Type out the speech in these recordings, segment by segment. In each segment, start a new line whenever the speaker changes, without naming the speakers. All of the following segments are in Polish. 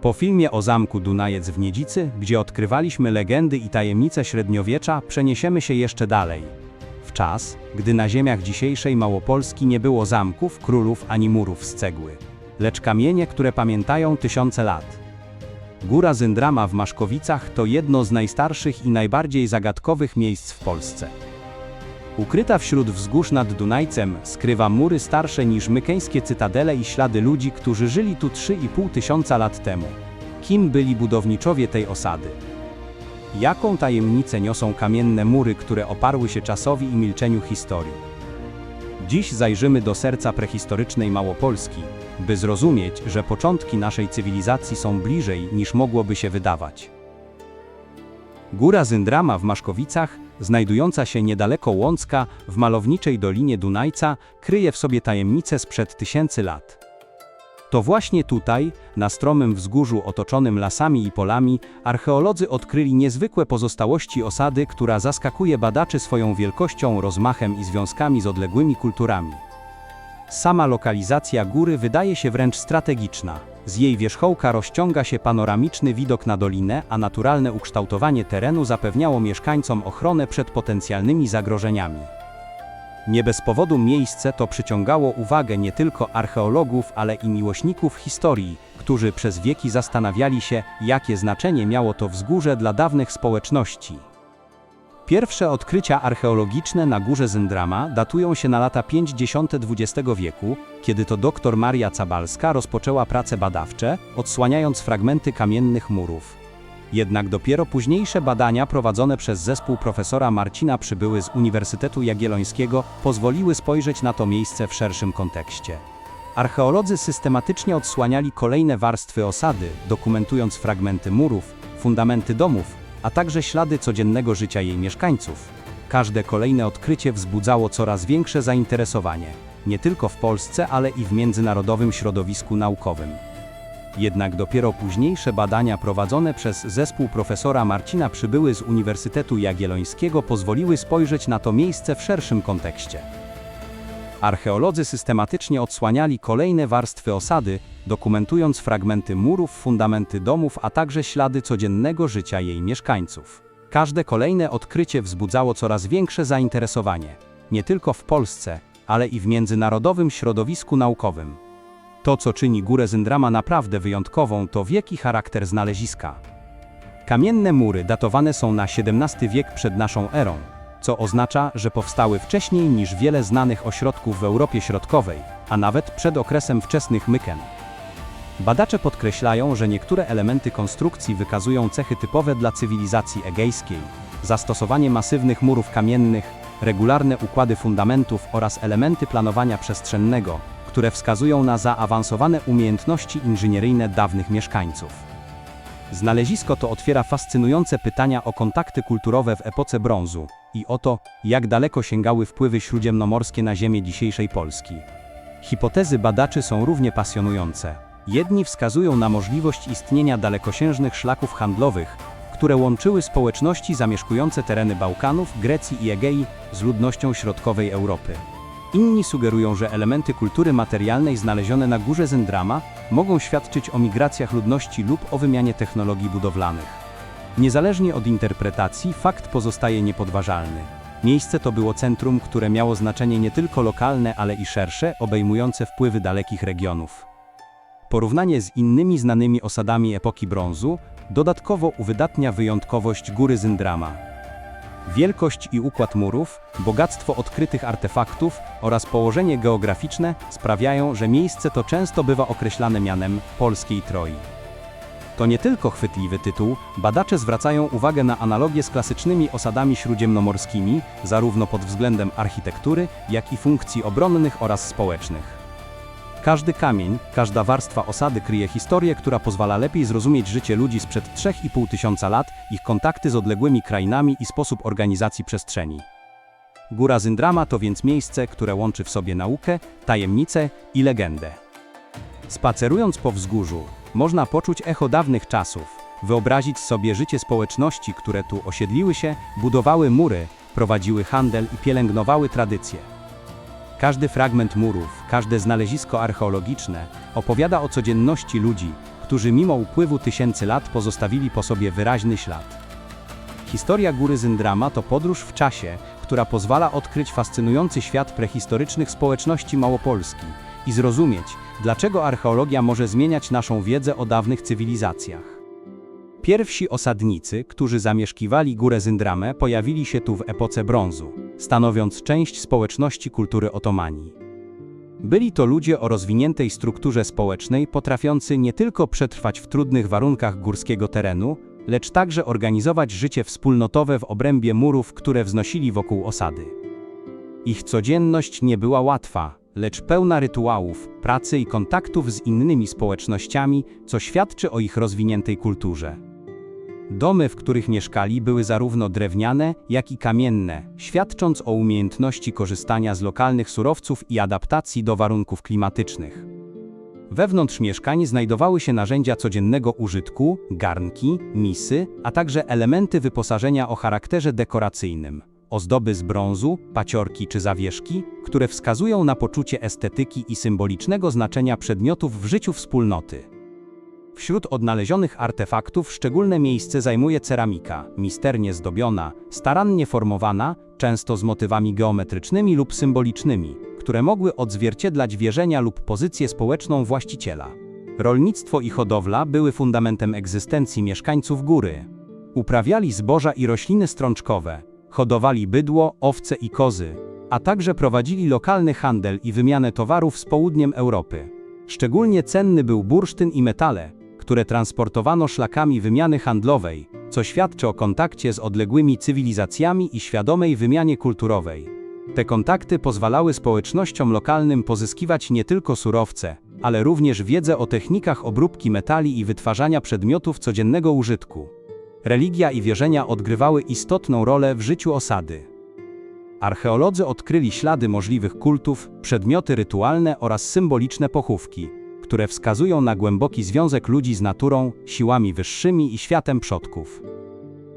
Po filmie o zamku Dunajec w Niedzicy, gdzie odkrywaliśmy legendy i tajemnice średniowiecza, przeniesiemy się jeszcze dalej. W czas, gdy na ziemiach dzisiejszej Małopolski nie było zamków, królów ani murów z cegły, lecz kamienie, które pamiętają tysiące lat. Góra Zyndrama w Maszkowicach to jedno z najstarszych i najbardziej zagadkowych miejsc w Polsce. Ukryta wśród wzgórz nad Dunajcem, skrywa mury starsze niż mykeńskie cytadele i ślady ludzi, którzy żyli tu 3,5 tysiąca lat temu. Kim byli budowniczowie tej osady? Jaką tajemnicę niosą kamienne mury, które oparły się czasowi i milczeniu historii? Dziś zajrzymy do serca prehistorycznej Małopolski, by zrozumieć, że początki naszej cywilizacji są bliżej niż mogłoby się wydawać. Góra Zyndrama w Maszkowicach, znajdująca się niedaleko Łącka, w malowniczej dolinie Dunajca, kryje w sobie tajemnice sprzed tysięcy lat. To właśnie tutaj, na stromym wzgórzu otoczonym lasami i polami, archeolodzy odkryli niezwykłe pozostałości osady, która zaskakuje badaczy swoją wielkością, rozmachem i związkami z odległymi kulturami. Sama lokalizacja góry wydaje się wręcz strategiczna. Z jej wierzchołka rozciąga się panoramiczny widok na dolinę, a naturalne ukształtowanie terenu zapewniało mieszkańcom ochronę przed potencjalnymi zagrożeniami. Nie bez powodu miejsce to przyciągało uwagę nie tylko archeologów, ale i miłośników historii, którzy przez wieki zastanawiali się, jakie znaczenie miało to wzgórze dla dawnych społeczności. Pierwsze odkrycia archeologiczne na górze Zyndrama datują się na lata 50. XX wieku, kiedy to dr Maria Cabalska rozpoczęła prace badawcze, odsłaniając fragmenty kamiennych murów. Jednak dopiero późniejsze badania prowadzone przez zespół profesora Marcina Przybyły z Uniwersytetu Jagiellońskiego pozwoliły spojrzeć na to miejsce w szerszym kontekście. Archeolodzy systematycznie odsłaniali kolejne warstwy osady, dokumentując fragmenty murów, fundamenty domów, a także ślady codziennego życia jej mieszkańców. Każde kolejne odkrycie wzbudzało coraz większe zainteresowanie, nie tylko w Polsce, ale i w międzynarodowym środowisku naukowym. Jednak dopiero późniejsze badania prowadzone przez zespół profesora Marcina Przybyły z Uniwersytetu Jagiellońskiego pozwoliły spojrzeć na to miejsce w szerszym kontekście. Archeolodzy systematycznie odsłaniali kolejne warstwy osady, dokumentując fragmenty murów, fundamenty domów, a także ślady codziennego życia jej mieszkańców. Każde kolejne odkrycie wzbudzało coraz większe zainteresowanie, nie tylko w Polsce, ale i w międzynarodowym środowisku naukowym. To, co czyni Górę Zyndrama naprawdę wyjątkową, to wiek i charakter znaleziska. Kamienne mury datowane są na XVII wiek przed naszą erą, co oznacza, że powstały wcześniej niż wiele znanych ośrodków w Europie Środkowej, a nawet przed okresem wczesnych Myken. Badacze podkreślają, że niektóre elementy konstrukcji wykazują cechy typowe dla cywilizacji egejskiej, zastosowanie masywnych murów kamiennych, regularne układy fundamentów oraz elementy planowania przestrzennego, które wskazują na zaawansowane umiejętności inżynieryjne dawnych mieszkańców. Znalezisko to otwiera fascynujące pytania o kontakty kulturowe w epoce brązu i o to, jak daleko sięgały wpływy śródziemnomorskie na ziemię dzisiejszej Polski. Hipotezy badaczy są równie pasjonujące. Jedni wskazują na możliwość istnienia dalekosiężnych szlaków handlowych, które łączyły społeczności zamieszkujące tereny Bałkanów, Grecji i Egei z ludnością środkowej Europy. Inni sugerują, że elementy kultury materialnej znalezione na górze Zyndrama mogą świadczyć o migracjach ludności lub o wymianie technologii budowlanych. Niezależnie od interpretacji, fakt pozostaje niepodważalny. Miejsce to było centrum, które miało znaczenie nie tylko lokalne, ale i szersze, obejmujące wpływy dalekich regionów. Porównanie z innymi znanymi osadami epoki brązu dodatkowo uwydatnia wyjątkowość góry Zyndrama. Wielkość i układ murów, bogactwo odkrytych artefaktów oraz położenie geograficzne sprawiają, że miejsce to często bywa określane mianem Polskiej Troi. To nie tylko chwytliwy tytuł, badacze zwracają uwagę na analogie z klasycznymi osadami śródziemnomorskimi, zarówno pod względem architektury, jak i funkcji obronnych oraz społecznych. Każdy kamień, każda warstwa osady kryje historię, która pozwala lepiej zrozumieć życie ludzi sprzed 3,5 tysiąca lat, ich kontakty z odległymi krainami i sposób organizacji przestrzeni. Góra Zyndrama to więc miejsce, które łączy w sobie naukę, tajemnicę i legendę. Spacerując po wzgórzu, można poczuć echo dawnych czasów, wyobrazić sobie życie społeczności, które tu osiedliły się, budowały mury, prowadziły handel i pielęgnowały tradycje. Każdy fragment murów, każde znalezisko archeologiczne opowiada o codzienności ludzi, którzy mimo upływu tysięcy lat pozostawili po sobie wyraźny ślad. Historia góry Zyndrama to podróż w czasie, która pozwala odkryć fascynujący świat prehistorycznych społeczności Małopolski i zrozumieć, dlaczego archeologia może zmieniać naszą wiedzę o dawnych cywilizacjach. Pierwsi osadnicy, którzy zamieszkiwali górę Zyndramę, pojawili się tu w epoce brązu, stanowiąc część społeczności kultury otomanii. Byli to ludzie o rozwiniętej strukturze społecznej, potrafiący nie tylko przetrwać w trudnych warunkach górskiego terenu, lecz także organizować życie wspólnotowe w obrębie murów, które wznosili wokół osady. Ich codzienność nie była łatwa, lecz pełna rytuałów, pracy i kontaktów z innymi społecznościami, co świadczy o ich rozwiniętej kulturze. Domy, w których mieszkali, były zarówno drewniane, jak i kamienne, świadcząc o umiejętności korzystania z lokalnych surowców i adaptacji do warunków klimatycznych. Wewnątrz mieszkań znajdowały się narzędzia codziennego użytku, garnki, misy, a także elementy wyposażenia o charakterze dekoracyjnym. Ozdoby z brązu, paciorki czy zawieszki, które wskazują na poczucie estetyki i symbolicznego znaczenia przedmiotów w życiu wspólnoty. Wśród odnalezionych artefaktów szczególne miejsce zajmuje ceramika, misternie zdobiona, starannie formowana, często z motywami geometrycznymi lub symbolicznymi, które mogły odzwierciedlać wierzenia lub pozycję społeczną właściciela. Rolnictwo i hodowla były fundamentem egzystencji mieszkańców góry. Uprawiali zboża i rośliny strączkowe, hodowali bydło, owce i kozy, a także prowadzili lokalny handel i wymianę towarów z południem Europy. Szczególnie cenny był bursztyn i metale, które transportowano szlakami wymiany handlowej, co świadczy o kontakcie z odległymi cywilizacjami i świadomej wymianie kulturowej. Te kontakty pozwalały społecznościom lokalnym pozyskiwać nie tylko surowce, ale również wiedzę o technikach obróbki metali i wytwarzania przedmiotów codziennego użytku. Religia i wierzenia odgrywały istotną rolę w życiu osady. Archeolodzy odkryli ślady możliwych kultów, przedmioty rytualne oraz symboliczne pochówki, które wskazują na głęboki związek ludzi z naturą, siłami wyższymi i światem przodków.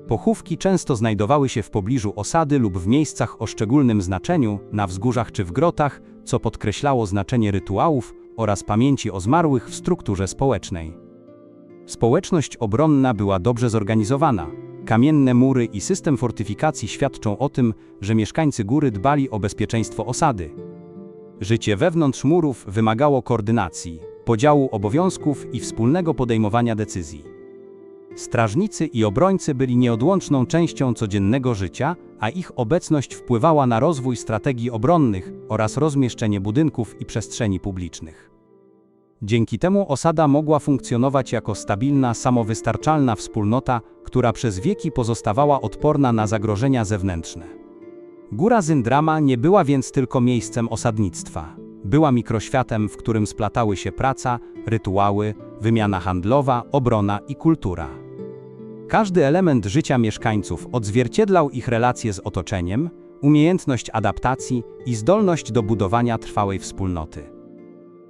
Pochówki często znajdowały się w pobliżu osady lub w miejscach o szczególnym znaczeniu, na wzgórzach czy w grotach, co podkreślało znaczenie rytuałów oraz pamięci o zmarłych w strukturze społecznej. Społeczność obronna była dobrze zorganizowana. Kamienne mury i system fortyfikacji świadczą o tym, że mieszkańcy góry dbali o bezpieczeństwo osady. Życie wewnątrz murów wymagało koordynacji, podziału obowiązków i wspólnego podejmowania decyzji. Strażnicy i obrońcy byli nieodłączną częścią codziennego życia, a ich obecność wpływała na rozwój strategii obronnych oraz rozmieszczenie budynków i przestrzeni publicznych. Dzięki temu osada mogła funkcjonować jako stabilna, samowystarczalna wspólnota, która przez wieki pozostawała odporna na zagrożenia zewnętrzne. Góra Zyndrama nie była więc tylko miejscem osadnictwa. Była mikroświatem, w którym splatały się praca, rytuały, wymiana handlowa, obrona i kultura. Każdy element życia mieszkańców odzwierciedlał ich relacje z otoczeniem, umiejętność adaptacji i zdolność do budowania trwałej wspólnoty.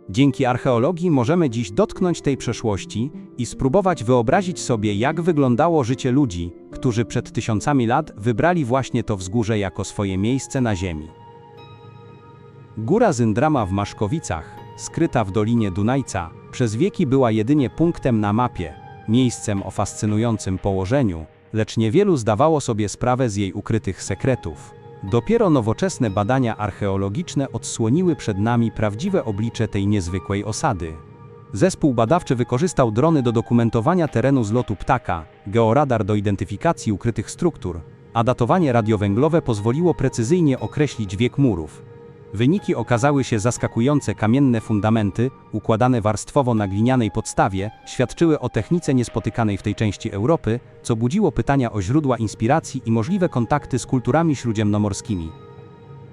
Dzięki archeologii możemy dziś dotknąć tej przeszłości i spróbować wyobrazić sobie, jak wyglądało życie ludzi, którzy przed tysiącami lat wybrali właśnie to wzgórze jako swoje miejsce na Ziemi. Góra Zyndrama w Maszkowicach, skryta w dolinie Dunajca, przez wieki była jedynie punktem na mapie, miejscem o fascynującym położeniu, lecz niewielu zdawało sobie sprawę z jej ukrytych sekretów. Dopiero nowoczesne badania archeologiczne odsłoniły przed nami prawdziwe oblicze tej niezwykłej osady. Zespół badawczy wykorzystał drony do dokumentowania terenu z lotu ptaka, georadar do identyfikacji ukrytych struktur, a datowanie radiowęglowe pozwoliło precyzyjnie określić wiek murów. Wyniki okazały się zaskakujące kamienne fundamenty, układane warstwowo na glinianej podstawie, świadczyły o technice niespotykanej w tej części Europy, co budziło pytania o źródła inspiracji i możliwe kontakty z kulturami śródziemnomorskimi.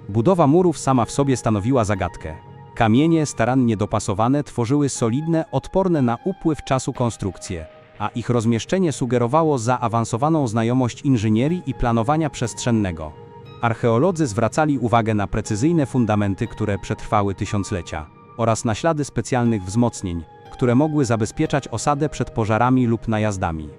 Budowa murów sama w sobie stanowiła zagadkę. Kamienie starannie dopasowane tworzyły solidne, odporne na upływ czasu konstrukcje, a ich rozmieszczenie sugerowało zaawansowaną znajomość inżynierii i planowania przestrzennego. Archeolodzy zwracali uwagę na precyzyjne fundamenty, które przetrwały tysiąclecia, oraz na ślady specjalnych wzmocnień, które mogły zabezpieczać osadę przed pożarami lub najazdami.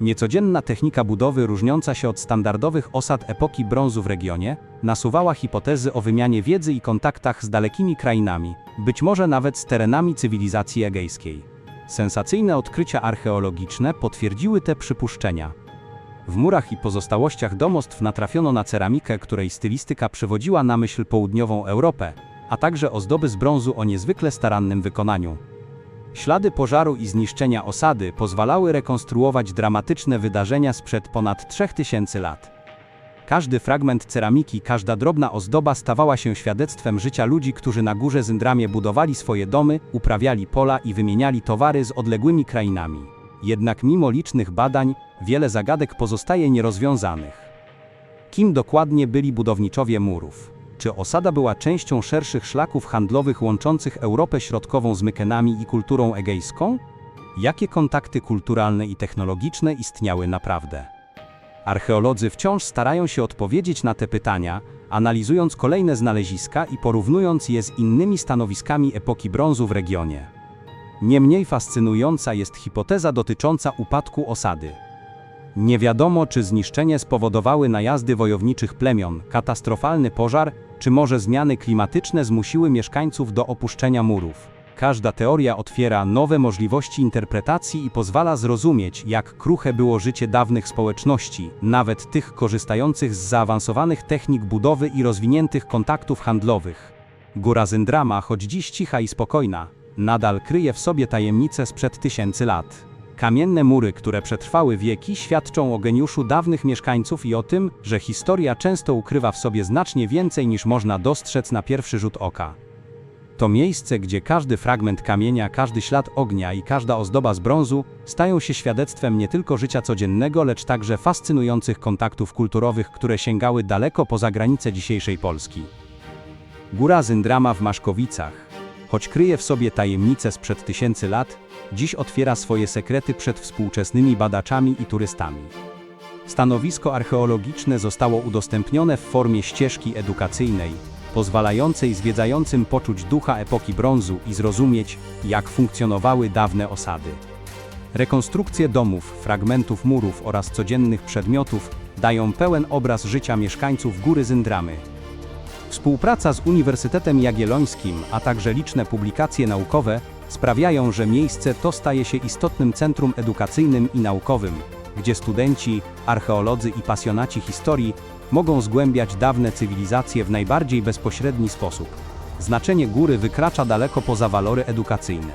Niecodzienna technika budowy różniąca się od standardowych osad epoki brązu w regionie, nasuwała hipotezy o wymianie wiedzy i kontaktach z dalekimi krainami, być może nawet z terenami cywilizacji egejskiej. Sensacyjne odkrycia archeologiczne potwierdziły te przypuszczenia. W murach i pozostałościach domostw natrafiono na ceramikę, której stylistyka przywodziła na myśl południową Europę, a także ozdoby z brązu o niezwykle starannym wykonaniu. Ślady pożaru i zniszczenia osady pozwalały rekonstruować dramatyczne wydarzenia sprzed ponad 3000 lat. Każdy fragment ceramiki, każda drobna ozdoba stawała się świadectwem życia ludzi, którzy na górze Zyndramie budowali swoje domy, uprawiali pola i wymieniali towary z odległymi krainami. Jednak mimo licznych badań, wiele zagadek pozostaje nierozwiązanych. Kim dokładnie byli budowniczowie murów? Czy osada była częścią szerszych szlaków handlowych łączących Europę Środkową z Mykenami i kulturą egejską? Jakie kontakty kulturalne i technologiczne istniały naprawdę? Archeolodzy wciąż starają się odpowiedzieć na te pytania, analizując kolejne znaleziska i porównując je z innymi stanowiskami epoki brązu w regionie. Nie mniej fascynująca jest hipoteza dotycząca upadku osady. Nie wiadomo, czy zniszczenie spowodowały najazdy wojowniczych plemion, katastrofalny pożar, czy może zmiany klimatyczne zmusiły mieszkańców do opuszczenia murów. Każda teoria otwiera nowe możliwości interpretacji i pozwala zrozumieć, jak kruche było życie dawnych społeczności, nawet tych korzystających z zaawansowanych technik budowy i rozwiniętych kontaktów handlowych. Góra Zyndrama, choć dziś cicha i spokojna, nadal kryje w sobie tajemnice sprzed tysięcy lat. Kamienne mury, które przetrwały wieki, świadczą o geniuszu dawnych mieszkańców i o tym, że historia często ukrywa w sobie znacznie więcej niż można dostrzec na pierwszy rzut oka. To miejsce, gdzie każdy fragment kamienia, każdy ślad ognia i każda ozdoba z brązu stają się świadectwem nie tylko życia codziennego, lecz także fascynujących kontaktów kulturowych, które sięgały daleko poza granice dzisiejszej Polski. Góra Zyndrama w Maszkowicach, choć kryje w sobie tajemnice sprzed tysięcy lat, dziś otwiera swoje sekrety przed współczesnymi badaczami i turystami. Stanowisko archeologiczne zostało udostępnione w formie ścieżki edukacyjnej, pozwalającej zwiedzającym poczuć ducha epoki brązu i zrozumieć, jak funkcjonowały dawne osady. Rekonstrukcje domów, fragmentów murów oraz codziennych przedmiotów dają pełen obraz życia mieszkańców Góry Zyndramy. Współpraca z Uniwersytetem Jagiellońskim, a także liczne publikacje naukowe sprawiają, że miejsce to staje się istotnym centrum edukacyjnym i naukowym, gdzie studenci, archeolodzy i pasjonaci historii mogą zgłębiać dawne cywilizacje w najbardziej bezpośredni sposób. Znaczenie góry wykracza daleko poza walory edukacyjne.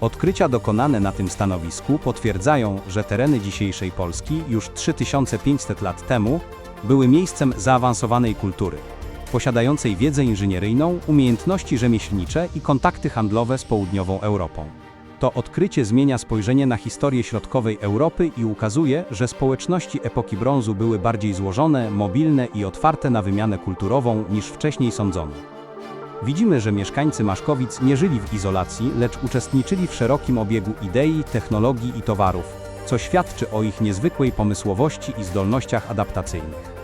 Odkrycia dokonane na tym stanowisku potwierdzają, że tereny dzisiejszej Polski już 3500 lat temu były miejscem zaawansowanej kultury, posiadającej wiedzę inżynieryjną, umiejętności rzemieślnicze i kontakty handlowe z południową Europą. To odkrycie zmienia spojrzenie na historię środkowej Europy i ukazuje, że społeczności epoki brązu były bardziej złożone, mobilne i otwarte na wymianę kulturową niż wcześniej sądzono. Widzimy, że mieszkańcy Maszkowic nie żyli w izolacji, lecz uczestniczyli w szerokim obiegu idei, technologii i towarów, co świadczy o ich niezwykłej pomysłowości i zdolnościach adaptacyjnych.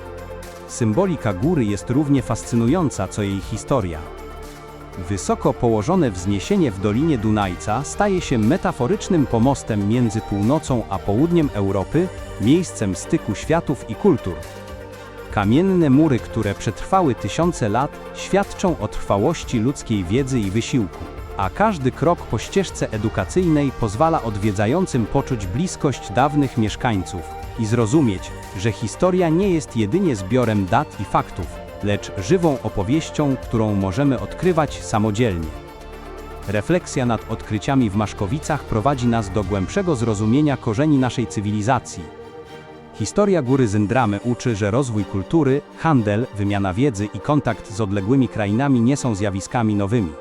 Symbolika góry jest równie fascynująca, co jej historia. Wysoko położone wzniesienie w Dolinie Dunajca staje się metaforycznym pomostem między północą a południem Europy, miejscem styku światów i kultur. Kamienne mury, które przetrwały tysiące lat, świadczą o trwałości ludzkiej wiedzy i wysiłku, a każdy krok po ścieżce edukacyjnej pozwala odwiedzającym poczuć bliskość dawnych mieszkańców i zrozumieć, że historia nie jest jedynie zbiorem dat i faktów, lecz żywą opowieścią, którą możemy odkrywać samodzielnie. Refleksja nad odkryciami w Maszkowicach prowadzi nas do głębszego zrozumienia korzeni naszej cywilizacji. Historia Góry Zyndramy uczy, że rozwój kultury, handel, wymiana wiedzy i kontakt z odległymi krainami nie są zjawiskami nowymi.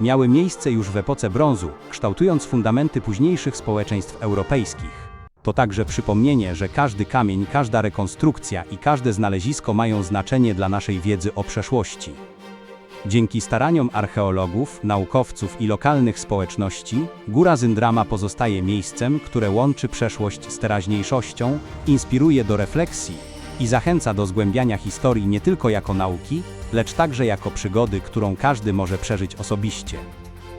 Miały miejsce już w epoce brązu, kształtując fundamenty późniejszych społeczeństw europejskich. To także przypomnienie, że każdy kamień, każda rekonstrukcja i każde znalezisko mają znaczenie dla naszej wiedzy o przeszłości. Dzięki staraniom archeologów, naukowców i lokalnych społeczności, Góra Zyndrama pozostaje miejscem, które łączy przeszłość z teraźniejszością, inspiruje do refleksji i zachęca do zgłębiania historii nie tylko jako nauki, lecz także jako przygody, którą każdy może przeżyć osobiście.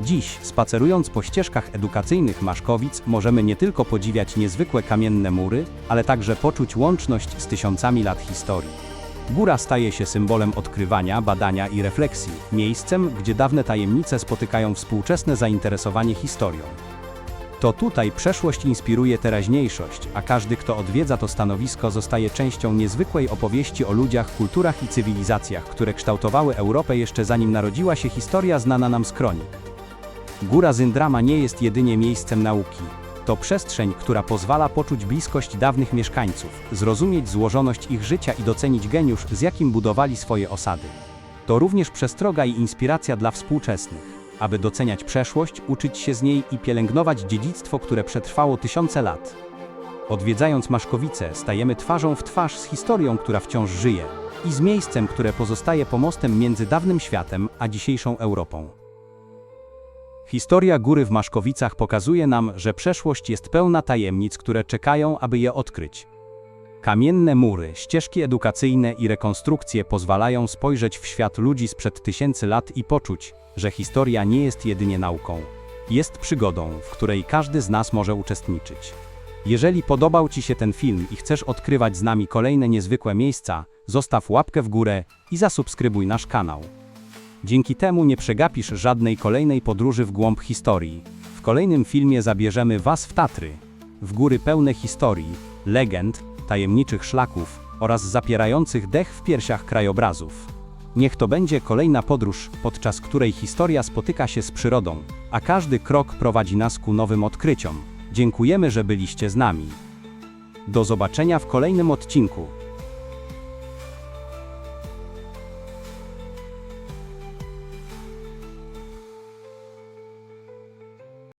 Dziś, spacerując po ścieżkach edukacyjnych Maszkowic, możemy nie tylko podziwiać niezwykłe kamienne mury, ale także poczuć łączność z tysiącami lat historii. Góra staje się symbolem odkrywania, badania i refleksji, miejscem, gdzie dawne tajemnice spotykają współczesne zainteresowanie historią. To tutaj przeszłość inspiruje teraźniejszość, a każdy, kto odwiedza to stanowisko, zostaje częścią niezwykłej opowieści o ludziach, kulturach i cywilizacjach, które kształtowały Europę jeszcze zanim narodziła się historia znana nam z kronik. Góra Zyndrama nie jest jedynie miejscem nauki. To przestrzeń, która pozwala poczuć bliskość dawnych mieszkańców, zrozumieć złożoność ich życia i docenić geniusz, z jakim budowali swoje osady. To również przestroga i inspiracja dla współczesnych, aby doceniać przeszłość, uczyć się z niej i pielęgnować dziedzictwo, które przetrwało tysiące lat. Odwiedzając Maszkowice, stajemy twarzą w twarz z historią, która wciąż żyje i z miejscem, które pozostaje pomostem między dawnym światem a dzisiejszą Europą. Historia góry w Maszkowicach pokazuje nam, że przeszłość jest pełna tajemnic, które czekają, aby je odkryć. Kamienne mury, ścieżki edukacyjne i rekonstrukcje pozwalają spojrzeć w świat ludzi sprzed tysięcy lat i poczuć, że historia nie jest jedynie nauką. Jest przygodą, w której każdy z nas może uczestniczyć. Jeżeli podobał Ci się ten film i chcesz odkrywać z nami kolejne niezwykłe miejsca, zostaw łapkę w górę i zasubskrybuj nasz kanał. Dzięki temu nie przegapisz żadnej kolejnej podróży w głąb historii. W kolejnym filmie zabierzemy Was w Tatry, w góry pełne historii, legend, tajemniczych szlaków oraz zapierających dech w piersiach krajobrazów. Niech to będzie kolejna podróż, podczas której historia spotyka się z przyrodą, a każdy krok prowadzi nas ku nowym odkryciom. Dziękujemy, że byliście z nami. Do zobaczenia w kolejnym odcinku.